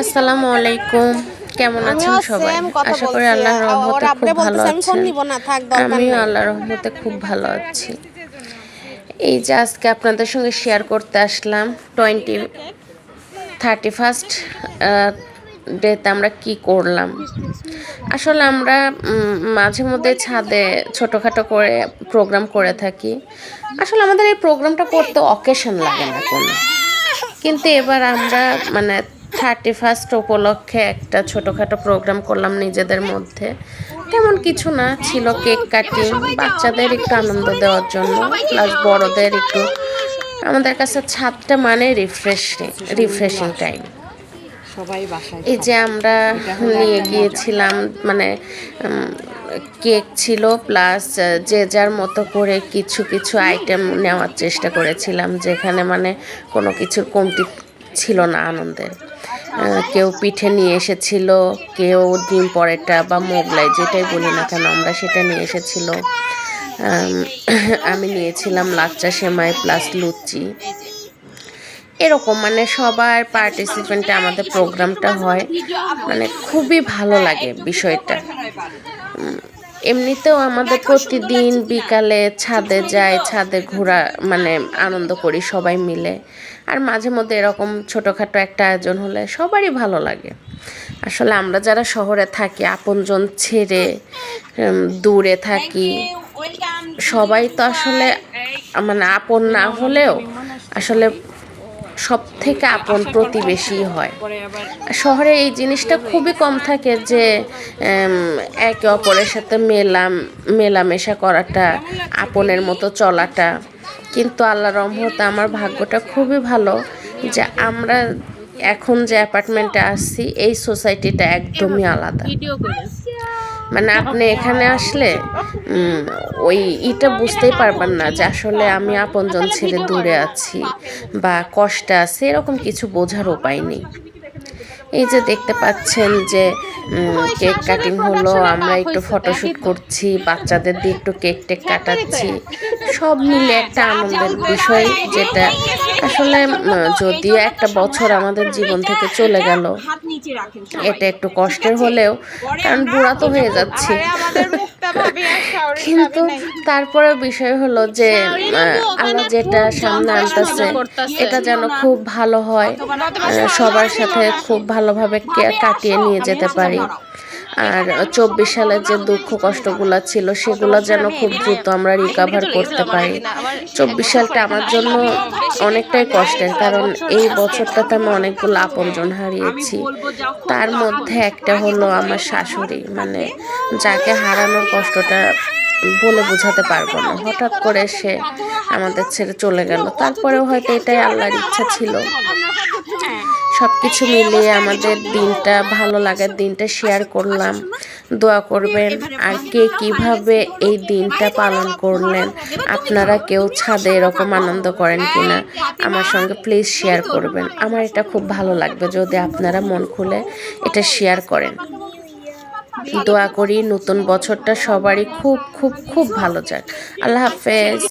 আসসালামু আলাইকুম। কেমন আছেন সবাই? আশা করি আল্লাহর রহমতে খুব ভালো আছেন। আমিও আল্লাহর রহমতে খুব ভালো আছি। এই যে আজকে আপনাদের সঙ্গে শেয়ার করতে আসলাম। টোয়েন্টি থার্টি ফার্স্ট ডেতে আমরা কি করলাম? আসলে আমরা মাঝে মধ্যে ছাদে ছোটোখাটো করে প্রোগ্রাম করে থাকি। আসলে আমাদের এই প্রোগ্রামটা করতে অকেশন লাগে না কোনো। কিন্তু এবার আমরা মানে থার্টি ফার্স্ট উপলক্ষে একটা ছোটোখাটো প্রোগ্রাম করলাম নিজেদের মধ্যে। তেমন কিছু না ছিল কেক কাটিং বাচ্চাদের একটু আনন্দ দেওয়ার জন্য প্লাস বড়দের একটু আমাদের কাছে ছাদটা মানে রিফ্রেশিং রিফ্রেশিং টাইম সবাই বাসায় এই যে আমরা নিয়ে গিয়েছিলাম মানে কেক ছিল প্লাস যে যার মতো করে কিছু কিছু আইটেম নেওয়ার চেষ্টা করেছিলাম যেখানে মানে কোনো কিছুর কমতি ছিল না আনন্দের। কেউ পিঠে নিয়ে এসেছিল, কেউ ডিম পরেটা বা মোগলাই, যেটাই বলি না কেন, আমরা সেটা নিয়ে এসেছিল। আমি নিয়েছিলাম লাচ্চা সেমাই প্লাস লুচি। এরকম মানে সবার পার্টিসিপেন্টে আমাদের প্রোগ্রামটা হয়। মানে খুবই ভালো লাগে বিষয়টা। এমনিতেও আমাদের প্রতিদিন বিকালে ছাদে যাই ছাদে ঘোরা মানে আনন্দ করি সবাই মিলে। আর মাঝে মধ্যে এরকম ছোটোখাটো একটা আয়োজন হলে সবারই ভালো লাগে। আসলে আমরা যারা শহরে থাকি আপনজন ছেড়ে দূরে থাকি সবাই তো আসলে মানে আপন না হলেও আসলে সব থেকে আপন প্রতিবেশী হয়। শহরে এই জিনিসটা খুবই কম থাকে যে একে অপরের সাথে মেলাম মেলামেশা করাটা আপনের মতো চলাটা। কিন্তু আল্লাহ রহমতে আমার ভাগ্যটা খুবই ভালো যে আমরা এখন যে অ্যাপার্টমেন্টে আসছি এই সোসাইটিটা একদমই আলাদা। মানে আপনি এখানে আসলে ওই এটা বুঝতেই পারবেন না যে আসলে আমি আপনজন ছেড়ে দূরে আছি বা কষ্টে আছে, এরকম কিছু বোঝার উপায় নেই। এই যে দেখতে পাচ্ছেন যে কেক কাটিং হলো, আমরা একটু ফটোশ্যুট করছি, বাচ্চাদের দিয়ে একটু কেক টেক কাটাচ্ছি। সব মিলে একটা আনন্দের বিষয় যেটা আসলে যদিও একটা বছর আমাদের জীবন থেকে চলে গেল এটা একটু কষ্টের হলেও কারণ বুড়া তো হয়ে যাচ্ছে। কিন্তু তারপরে বিষয় হলো যে আল্লাহ যেটা সামনে আনতেছে এটা যেন খুব ভালো হয় সবার সাথে খুব ভালোভাবে কাটিয়ে নিয়ে যেতে পারি। আর চব্বিশ সালের যে দুঃখ কষ্টগুলো ছিল, সেগুলো যেন খুব দ্রুত আমরা রিকাভার করতে পারি। চব্বিশ সালটা আমার জন্য অনেকটাই কষ্টের, কারণ এই বছরটাতে আমি অনেকগুলো আপনজন হারিয়েছি। তার মধ্যে একটা হলো আমার শাশুড়ি মানে যাকে হারানোর কষ্টটা বলে বোঝাতে পারব না। হঠাৎ করে সে আমাদের ছেড়ে চলে গেল। তারপরেও হয়তো এটাই আল্লাহর ইচ্ছা ছিল। সব কিছু মিলিয়ে আমাদের দিনটা, ভালো লাগার দিনটা শেয়ার করলাম। দোয়া করবেন, আর কে কীভাবে এই দিনটা পালন করলেন, আপনারা কেউ ছাদে এরকম আনন্দ করেন কিনা, আমার সঙ্গে প্লিজ শেয়ার করবেন। আমার এটা খুব ভালো লাগবে যদি আপনারা মন খুলে এটা শেয়ার করেন। দোয়া করি, নতুন বছরটা সবারই খুব খুব খুব ভালো যাক। আল্লাহ হাফেজ।